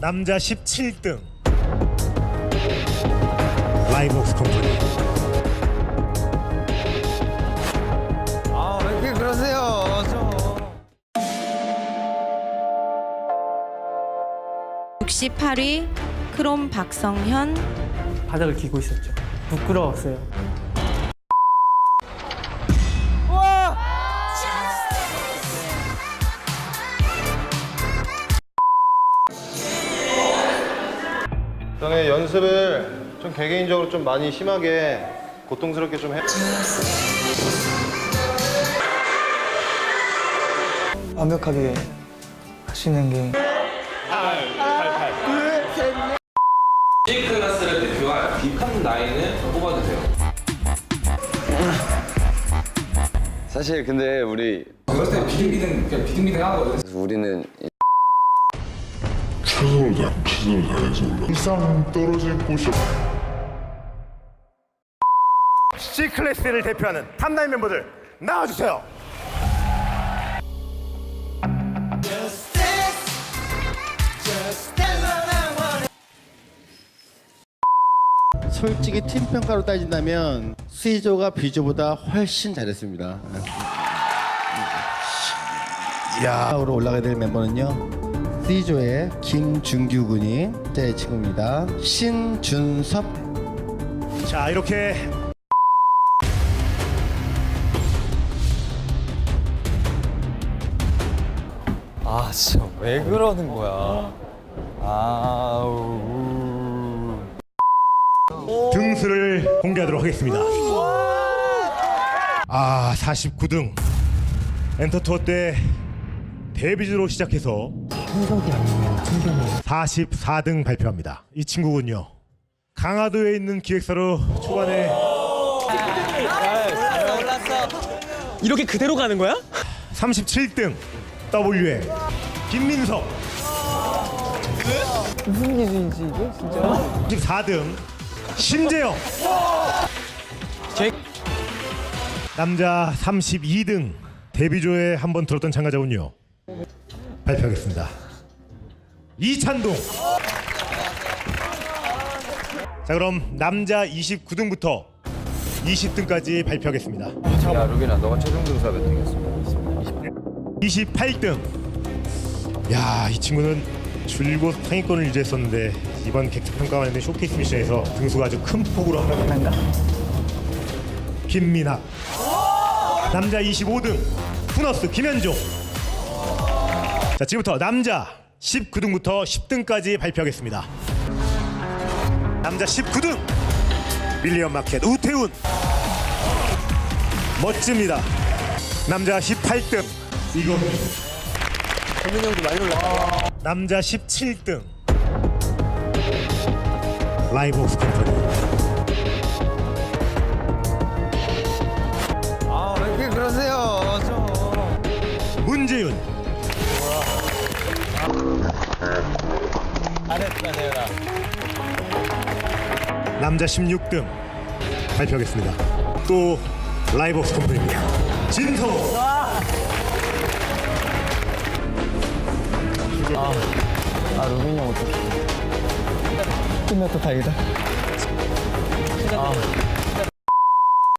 남자 17등 라이브옥스 컴퍼니 아, 왜 이렇게 그러세요? 좀. 68위 크롬 박성현 바닥을 기고 있었죠. 부끄러웠어요. 저는 연습을 좀 개개인적으로 좀 많이 심하게 고통스럽게 좀 해. 완벽하게 하시는 게 C 클래스를 대표할 빅한 라인을 뽑아도 돼요. 사실 근데 우리 그럴 때 비등비등 그냥 비등비등 하는 거거든요. 우리는 최선을 다 최선을 다해서 올라. 일상 떨어진 곳이 C 클래스를 대표하는 탑라인 멤버들 나와주세요. 솔직히 팀 평가로 따진다면 C조가 B조보다 훨씬 잘했습니다. 야 으로 올라가야 될 멤버는요. C조의 김준규 군이 제 친구입니다. 신준섭 자 이렇게 아, 진짜 왜 그러는 거야? 아우. 등수를 공개하도록 하겠습니다. 아 49등 엔터투어 때 데뷔주로 시작해서 44등 발표합니다. 이 친구군요. 강화도에 있는 기획사로 초반에 이렇게 그대로 가는 거야? 37등 WM 김민석 무슨 기술인지 이게 진짜? 14등 심재영 제- 남자 32등 데뷔조에 한 번 들었던 참가자군요 발표하겠습니다 이찬동. 자 그럼 남자 29등부터 20등까지 발표하겠습니다. 야, 루빈아, 너가 최종 등수가 몇 등이었어? 28등. 야 이 친구는 줄곧 상위권을 유지했었는데 이번 객체평가만의 쇼케이스 미션에서 등수가 아주 큰 폭으로 하락합니다. 김민학 남자 25등. 푸너스 김현종. 자 지금부터 남자 19등부터 10등까지 발표하겠습니다. 남자 19등. 밀리언 마켓 우태훈. 멋집니다. 남자 18등. 이거. 남자 17등. 라이브 옥스 컴퍼니 잘했다, 재현아. 남자 16등 발표하겠습니다 또 라이브 옥스 컴퍼니입니다 진성 아 루빈이 형 어떡해. 끝났다 다행이다. 아